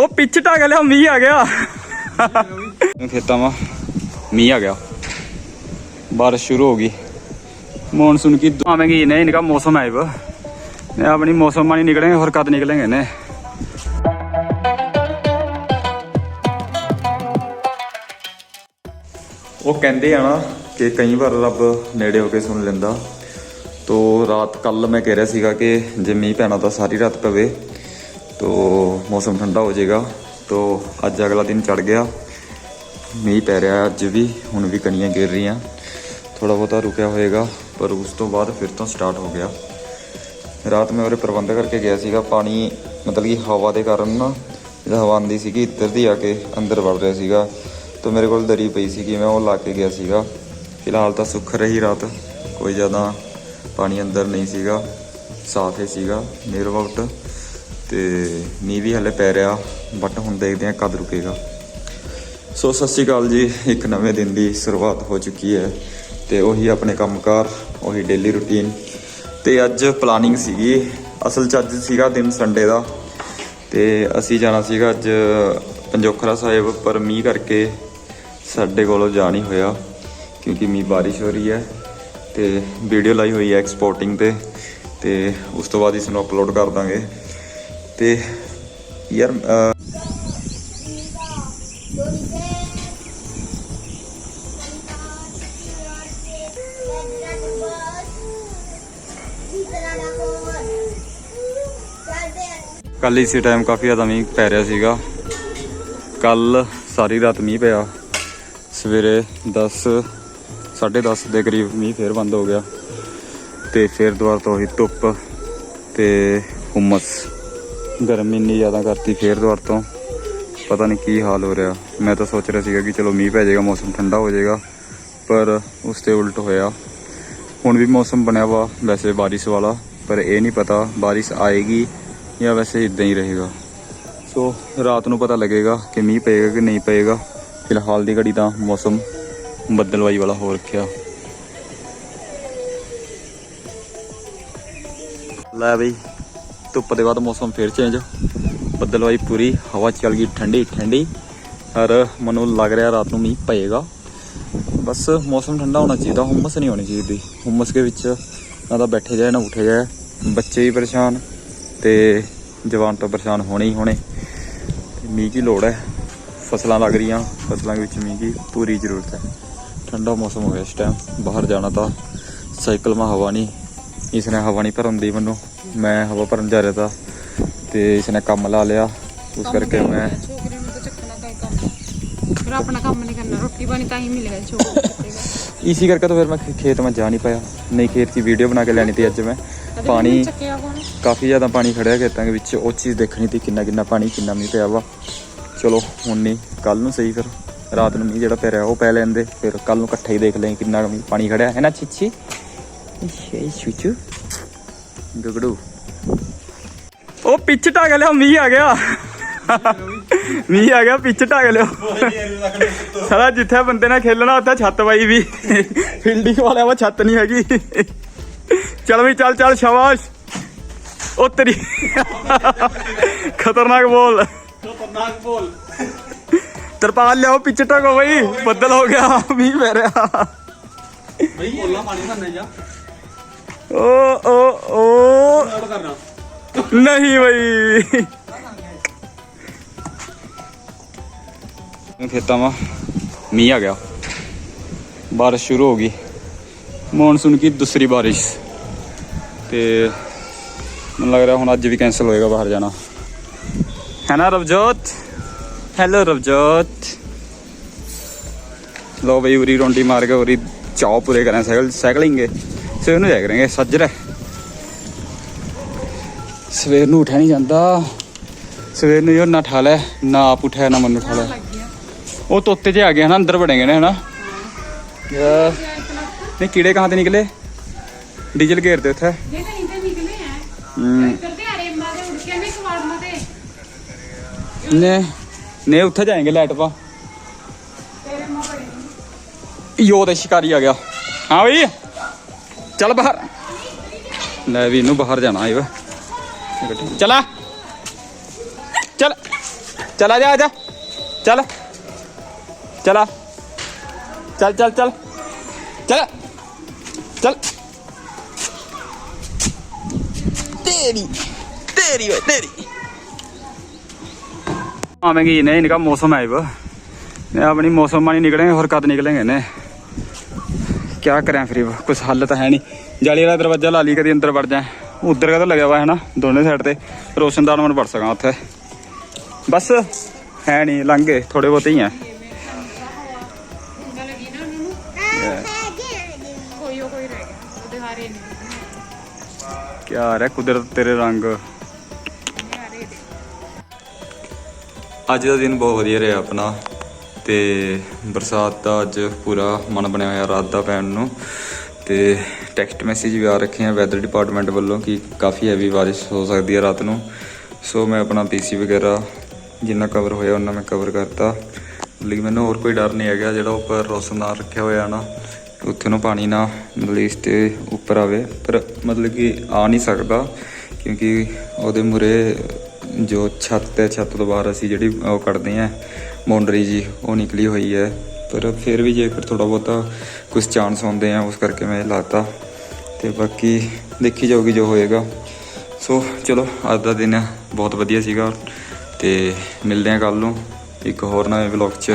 ਉਹ ਪਿੱਛ ਟਾਗ ਲਿਆ ਮੀਂਹ ਆ ਗਿਆ। ਖੇਤਾਂ ਵਾ ਮੀਂਹ ਆ ਗਿਆ। ਬਾਰਿਸ਼ ਸ਼ੁਰੂ ਹੋ ਗਈ। ਮੌਨਸੂਨ ਕੀ ਆਵੇਂਗੀ ਨਹੀਂ ਇਨਕਾ ਮੌਸਮ ਆਇਬ ਨੇ ਆਪਣੀ ਮੌਸਮ ਮਾਨੀ ਨਿਕਲेंगे ਹੋਰ ਕਦ ਨਿਕਲेंगे ਨੇ। ਉਹ ਕਹਿੰਦੇ ਆ ਨਾ ਕਿ ਕਈ ਵਾਰ ਰੱਬ ਨੇੜੇ ਹੋ ਕੇ ਸੁਣ ਲੈਂਦਾ। ਤੋ ਰਾਤ ਕੱਲ ਮੈਂ ਕਹਿ ਰਿਹਾ ਸੀਗਾ ਕਿ ਜੇ ਮੀਂਹ ਪੈਣਾ ਤਾਂ ਸਾਰੀ ਰਾਤ ਪਵੇ। ਤੋ ਮੌਸਮ ਠੰਡਾ ਹੋ ਜਾਏਗਾ। ਤੋ ਅੱਜ ਅਗਲਾ ਦਿਨ ਚੜ ਗਿਆ। ਮੀਂਹ ਪੈ ਰਿਹਾ ਅੱਜ ਵੀ, ਹੁਣ ਵੀ ਕਣੀਆਂ ਗਿਰ ਰਹੀਆਂ। ਥੋੜਾ ਬਹੁਤਾ ਰੁਕਿਆ ਹੋਏਗਾ, ਪਰ ਉਸ ਤੋਂ ਬਾਅਦ ਫਿਰ ਤੋਂ ਸਟਾਰਟ ਹੋ ਗਿਆ। ਰਾਤ ਮੈਂ ਉਹਰੇ ਪ੍ਰਬੰਧ ਕਰਕੇ ਗਿਆ ਸੀਗਾ, ਪਾਣੀ ਮਤਲਬ ਕਿ ਹਵਾ ਦੇ ਕਾਰਨ ਨਾ ਜਿਹੜਾ ਹਵਾ ਆਉਂਦੀ ਸੀਗੀ, ਇੱਧਰ ਦੀ ਆ ਕੇ ਅੰਦਰ ਵੜ ਰਿਹਾ ਸੀਗਾ। ਤਾਂ ਮੇਰੇ ਕੋਲ ਦਰੀ ਪਈ ਸੀਗੀ ਮੈਂ ਉਹ ਲਾ ਕੇ ਗਿਆ ਸੀਗਾ। ਫਿਲਹਾਲ ਤਾਂ ਸੁੱਖ ਰਹੀ ਰਾਤ, ਕੋਈ ਜ਼ਿਆਦਾ ਪਾਣੀ ਅੰਦਰ ਨਹੀਂ ਸੀਗਾ। ਸਾਫ਼ ਹੀ ਸੀਗਾ ਨੀਅਰ ਅਬਾਊਟ ਤੇ ਮੀਂਹ ਵੀ ਹਲੇ ਪੈ ਰਿਹਾ ਬਟ ਹੁਣ ਦੇਖਦੇ ਹਾਂ ਕਦ ਰੁਕੇਗਾ। ਸੋ ਸਤਿ ਸ਼੍ਰੀ ਅਕਾਲ ਜੀ, ਇੱਕ ਨਵੇਂ ਦਿਨ ਦੀ ਸ਼ੁਰੂਆਤ ਹੋ ਚੁੱਕੀ ਹੈ ਤੇ ਉਹੀ ਆਪਣੇ ਕੰਮਕਾਰ, ਉਹੀ ਡੇਲੀ ਰੁਟੀਨ ਤੇ ਅੱਜ ਪਲਾਨਿੰਗ ਸੀਗੀ। ਅਸਲ 'ਚ ਅੱਜ ਸੀਗਾ ਦਿਨ ਸੰਡੇ ਦਾ ਤੇ ਅਸੀਂ ਜਾਣਾ ਸੀਗਾ ਅੱਜ ਪੰਜੋਖਰਾ ਸਾਹਿਬ ਪਰ ਮੀਂਹ ਕਰਕੇ ਸਾਡੇ ਕੋਲੋਂ ਜਾ ਨਹੀਂ ਹੋਇਆ ਕਿਉਂਕਿ ਮੀਂਹ ਬਾਰਿਸ਼ ਹੋ ਰਹੀ ਹੈ ਤੇ ਵੀਡੀਓ ਲਾਈ ਹੋਈ ਹੈ ਐਕਸਪੋਰਟਿੰਗ ਤੇ ਤੇ ਉਸ ਤੋਂ ਬਾਅਦ ਇਸ ਨੂੰ ਅਪਲੋਡ ਕਰ ਦਾਂਗੇ। ਤੇ ਯਾਰ ਅਹ, ਕੱਲ ਇਸੇ ਟਾਈਮ ਕਾਫੀ ਜ਼ਿਆਦਾ ਮੀਂਹ ਪੈ ਰਿਹਾ ਸੀਗਾ। ਕੱਲ ਸਾਰੀ ਰਾਤ ਮੀਂਹ ਪਿਆ। ਸਵੇਰੇ 10 10:30 ਦੇ ਕਰੀਬ ਮੀਂਹ ਫੇਰ ਬੰਦ ਹੋ ਗਿਆ। ਤੇ ਫੇਰ ਦੁਬਾਰਾ ਤੋਂ ਹੀ ਧੁੱਪ ਤੇ ਹੁਮਸ। ਗਰਮੀ ਇੰਨੀ ਜ਼ਿਆਦਾ ਕਰਤੀ ਫੇਰ ਦੁਬਾਰਾ ਤੋਂ। ਪਤਾ ਨਹੀਂ ਕੀ ਹਾਲ ਹੋ ਰਿਹਾ। ਮੈਂ ਤਾਂ ਸੋਚ ਰਿਹਾ ਸੀਗਾ ਕਿ ਚਲੋ ਮੀਂਹ ਪੈ ਜਾਏਗਾ, ਮੌਸਮ ਠੰਡਾ ਹੋ ਜਾਏਗਾ, ਪਰ ਉਸ ਤੇ ਉਲਟ ਹੋਇਆ। ਹੁਣ ਵੀ ਮੌਸਮ ਬਣਿਆ ਵਾ, ਵੈਸੇ ਬਾਰਿਸ਼ ਵਾਲਾ, ਪਰ ਇਹ ਨਹੀਂ ਪਤਾ ਬਾਰਿਸ਼ ਆਏਗੀ ਜਾਂ ਵੈਸੇ ਇਦਾਂ ਹੀ ਰਹੇਗਾ। ਸੋ ਰਾਤ ਨੂੰ ਪਤਾ ਲੱਗੇਗਾ ਕਿ ਮੀਂਹ ਪਏਗਾ ਕਿ ਨਹੀਂ ਪਏਗਾ। ਫਿਲਹਾਲ ਦੀ ਘੜੀ ਤਾਂ ਮੌਸਮ ਬੱਦਲਵਾਈ ਵਾਲਾ ਹੋ ਰੱਖਿਆ। ਲੈ ਬਈ। ਧੁੱਪ ਦੇ ਬਾਅਦ ਮੌਸਮ ਫੇਰ ਚੇਂਜ ਬੱਦਲਵਾਈ ਪੂਰੀ, ਹਵਾ ਚੱਲ ਗਈ ਠੰਡੀ ਠੰਡੀ। ਔਰ ਮੈਨੂੰ ਲੱਗ ਰਿਹਾ ਰਾਤ ਨੂੰ ਮੀਂਹ ਪਏਗਾ। ਬਸ ਮੌਸਮ ਠੰਡਾ ਹੋਣਾ ਚਾਹੀਦਾ, ਹੁਮਸ ਨਹੀਂ ਹੋਣੀ ਚਾਹੀਦੀ। ਹੁਮਸ ਦੇ ਵਿੱਚ ਨਾ ਤਾਂ ਬੈਠੇ ਜਾਏ, ਨਾ ਉੱਠੇ ਜਾਏ। ਬੱਚੇ ਵੀ ਪਰੇਸ਼ਾਨ ਤੇ ਜਵਾਨ ਤਾਂ ਪਰੇਸ਼ਾਨ ਹੋਣੇ ਹੀ ਹੋਣੇ। ਤੇ ਮੀਂਹ ਦੀ ਲੋੜ ਹੈ। ਫਸਲਾਂ ਲੱਗ ਰਹੀਆਂ, ਫਸਲਾਂ ਦੇ ਵਿੱਚ ਮੀਂਹ ਦੀ ਪੂਰੀ ਜ਼ਰੂਰਤ ਹੈ। ਠੰਡਾ ਮੌਸਮ ਹੋ ਗਿਆ ਇਸ ਟਾਈਮ ਬਾਹਰ ਜਾਣਾ ਤਾਂ ਸਾਈਕਲ ਮਾ ਹਵਾ ਨਹੀਂ। ਇਸ ਨੇ ਹਵਾ ਨਹੀਂ ਭਰਨ ਦੀ ਮੈਨੂੰ। ਮੈਂ ਹਵਾ ਭਰਨ ਜਾ ਰਿਹਾ ਤਾ ਤੇ ਇਸ ਨੇ ਕੰਮ ਲਾ ਲਿਆ। ਉਸ ਕਰਕੇ ਮੈਂ ਪਾਣੀ ਇਸੀ ਕਰਕੇ ਤਾਂ ਫਿਰ ਮੈਂ ਖੇਤ ਮੈਂ ਜਾ ਨਹੀਂ ਪਾਇਆ। ਨਹੀਂ ਖੇਤ ਦੀ ਵੀਡੀਓ ਬਣਾ ਕੇ ਲੈਣੀ ਤੇ ਅੱਜ ਮੈਂ। ਪਾਣੀ ਕਾਫੀ ਜ਼ਿਆਦਾ ਪਾਣੀ ਖੜਿਆ ਖੇਤਾਂ ਦੇ ਵਿੱਚ। ਉਹ ਚੀਜ਼ ਦੇਖਣੀ ਤੇ ਕਿੰਨਾ ਕਿੰਨਾ ਪਾਣੀ ਕਿੰਨਾ ਮੀਂਹ ਪਿਆ ਵਾ। ਚਲੋ ਹੁਣ ਨਹੀਂ ਕੱਲ ਨੂੰ ਸਹੀ ਫਿਰ। ਰਾਤ ਨੂੰ ਮੀਂਹ ਜਿਹੜਾ ਪੈ ਰਿਹਾ ਉਹ ਪੈ ਲੈਂਦੇ ਫਿਰ ਕੱਲ ਨੂੰ ਇਕੱਠੇ ਹੀ ਦੇਖ ਲੈਂ ਕਿੰਨਾ ਪਾਣੀ ਖੜਿਆ। ਹੈ ਨਾ ਛਿੱਛੀ? ਛੇ ਛੁਚੂ ਗਗੜੂ। ਉਹ ਪਿੱਛੇ ਢਾਗ ਲਿਆ, ਮੀਂਹ ਆ ਗਿਆ। ਮੀਂਹ ਆ ਗਿਆ, ਪਿੱਛੇ ਢਾਗ ਲਿਆ। ਸਾਲਾ ਜਿੱਥੇ ਬੰਦੇ ਨਾਲ ਖੇਲਣਾ, ਉੱਥੇ ਛੱਤ ਪਾਈ ਵੀ। ਫੀਲਡਿੰਗ ਵਾਲਿਆਂ ਵਾ ਛੱਤ ਨਹੀਂ ਹੈਗੀ। ਚੱਲ ਵੀ, ਚੱਲ ਚੱਲ, ਸ਼ਾਬਾਸ਼। ਉਹ ਤੇਰੀ ਖਤਰਨਾਕ ਬੋਲ। ਖਤਰਨਾਕ ਬੋਲ ਤਰਪਾਲ ਲਿਆਓ, ਪਿੱਛੇ ਟਕੋ ਬਈ। ਬੱਦਲ ਹੋ ਗਿਆ, ਮੀਂਹ ਪੈ ਰਿਹਾ। ਬਈ ਬੋਲਣਾ ਪਾਣੀ ਭਰਨੇ ਜਾ ਓ ਓ ਓ। ਨਹੀਂ ਬਈ। ਖੇਤਾਂ ਵਾ। ਮੀਂਹ ਆ ਗਿਆ। ਬਾਰਿਸ਼ ਸ਼ੁਰੂ ਹੋ ਗਈ। ਮੌਨਸੂਨ ਕੀ ਦੂਸਰੀ ਬਾਰਿਸ਼। ਤੇ ਮੈਨੂੰ ਲੱਗ ਰਿਹਾ ਹੁਣ ਅੱਜ ਵੀ ਕੈਨਸਲ ਹੋਏਗਾ ਬਾਹਰ ਜਾਣਾ। ਹੈ ਨਾ ਰਵਜੋਤ? ਹੈਲੋ ਰਵਜੋਤ। ਲੋ ਬਈ ਉਰੀ ਰੋਂਡੀ ਮਾਰ ਕੇ ਉਰੀ ਚਾਹ ਪੂਰੇ ਕਰਾਂ। ਸਾਈਕਲ ਸਾਈਕਲਿੰਗ ਹੈ ਸਵੇਰ ਨੂੰ ਜਾਇਆ ਕਰਾਂਗੇ ਸੱਜਰ ਹੈ ਸਵੇਰ ਨੂੰ ਉਠਿਆ ਨਹੀਂ ਜਾਂਦਾ ਸਵੇਰ ਨੂੰ ਯੋ ਨਾ ਠਾ ਲੈ ਨਾ ਆਪ ਉਠਿਆ ਨਾ ਮੈਨੂੰ ਠਾ ਲੈ ਉਹ ਤੋਤੇ ਜੇ ਆ ਗਏ ਹਨ ਅੰਦਰ ਵੜेंगे ਨੇ ਹਨਾ ਨਹੀਂ ਕੀੜੇ ਕਹਾਂ ਤੇ ਨਿਕਲੇ ਡੀਜ਼ਲ ਘੇਰ ਦੇ ਉੱਥੇ ਨੇ ਨੇ ਉੱਥੇ ਜਾਏਗੇ ਲਾਈਟ ਪਾ ਯੋ ਦੇ ਸ਼ਿਕਾਰੀ ਆ ਗਿਆ ਹਾਂ ਬਈ ਚੱਲ ਬਾਹਰ। ਲੈ ਵੀ ਇਹਨੂੰ ਬਾਹਰ ਜਾਣਾ ਵਾ। ਚਲਾ ਚਲ। ਚਲਾ ਜਾ, ਆ ਜਾ। ਚਲ। ਚਲਾ ਚਲ ਚਲ, ਚੱਲ। ਚਲ। ਚੱਲ। ਤੇਰੀ ਤੇਰੀ ਓਏ, ਤੇਰੀ। ਆਵੇਂਗੀ ਨੇ ਇਨਕਾ ਮੌਸਮ ਆਇਬ ਆਪਣੀ ਮੌਸਮ ਮਾਨੀ ਨਿਕਲेंगे ਹੋਰ ਕਦ ਨਿਕਲਾਂਗੇ ਨੇ ਕਿਆ ਕਰਾਂ ਫਿਰ? ਕੁਝ ਹੱਲ ਤਾਂ ਹੈ ਨਹੀਂ। ਜਾਲੀ ਵਾਲਾ ਦਰਵਾਜ਼ਾ ਲਾ ਲਈ, ਕਦੀ ਅੰਦਰ ਵੜ ਜਾ। ਉਧਰ ਕਾ ਲੱਗਿਆ ਹੋਇਆ ਹੈ ਨਾ ਦੋਨੇ ਸਾਈਡ ਤੇ। ਰੋਸ਼ਨਦਾਰ ਮਨ ਵੜ ਸਕਾਂ ਉੱਥੇ। ਬਸ, ਹੈ ਨਹੀਂ, ਲੰਘੇ ਥੋੜੇ ਬਹੁਤੇ ਹੀ ਆ। ਯਾਰ ਹੈ ਕੁਦਰਤ ਤੇਰੇ ਰੰਗ। ਅੱਜ ਦਾ ਦਿਨ ਬਹੁਤ ਵਧੀਆ ਰਿਹਾ ਆਪਣਾ। ਤੇ ਬਰਸਾਤ ਦਾ ਅੱਜ ਪੂਰਾ ਮਨ ਬਣਿਆ ਹੋਇਆ ਰਾਤ ਦਾ ਪੈਣ ਨੂੰ। ਤੇ ਟੈਕਸਟ ਮੈਸੇਜ ਵੀ ਆ ਰੱਖੇ ਆ ਵੈਦਰ ਡਿਪਾਰਟਮੈਂਟ ਵੱਲੋਂ ਕਿ ਕਾਫੀ ਹੈਵੀ ਬਾਰਿਸ਼ ਹੋ ਸਕਦੀ ਹੈ ਰਾਤ ਨੂੰ। ਸੋ ਮੈਂ ਆਪਣਾ ਪੀਸੀ ਵਗੈਰਾ ਜਿੰਨਾ ਕਵਰ ਹੋਇਆ ਉਹਨਾਂ ਮੈਂ ਕਵਰ ਕਰਤਾ। ਲੇਕਿਨ ਮੈਨੂੰ ਹੋਰ ਕੋਈ ਡਰ ਨਹੀਂ ਹੈਗਾ, ਜਿਹੜਾ ਉੱਪਰ ਰੋਸ਼ਨਦਾਨ ਰੱਖਿਆ ਹੋਇਆ ਨਾ ਉੱਥੇ ਨੂੰ ਪਾਣੀ ਨਾ ਮਤਲਬ ਇਸ ਤੇ ਉੱਪਰ ਆਵੇ। ਪਰ ਮਤਲਬ ਕਿ ਆ ਨਹੀਂ ਸਕਦਾ, ਕਿਉਂਕਿ ਉਹਦੇ ਮੁਰੇ ਜੋ ਛੱਤ ਹੈ, ਛੱਤ ਤੋਂ ਬਾਹਰ ਅਸੀਂ ਜਿਹੜੀ ਉਹ ਕੱਢਦੇ ਆ ਬਾਉਂਡਰੀ ਜੀ, ਉਹ ਨਿਕਲੀ ਹੋਈ ਹੈ। ਪਰ ਫਿਰ ਵੀ ਜੇਕਰ ਥੋੜਾ ਬਹੁਤਾ ਕੁਝ ਚਾਂਸ ਹੁੰਦੇ ਆ, ਉਸ ਕਰਕੇ ਮੈਂ ਇਹ ਲਾਤਾ। ਤੇ ਬਾਕੀ ਦੇਖੀ ਜਾਊਗੀ ਜੋ ਹੋਏਗਾ। ਸੋ ਚਲੋ, ਅੱਜ ਦਾ ਦਿਨ ਬਹੁਤ ਵਧੀਆ ਸੀਗਾ। ਤੇ ਮਿਲਦੇ ਆ ਕੱਲ ਨੂੰ ਇੱਕ ਹੋਰ ਨਵੇਂ ਵਲੌਗ 'ਚ।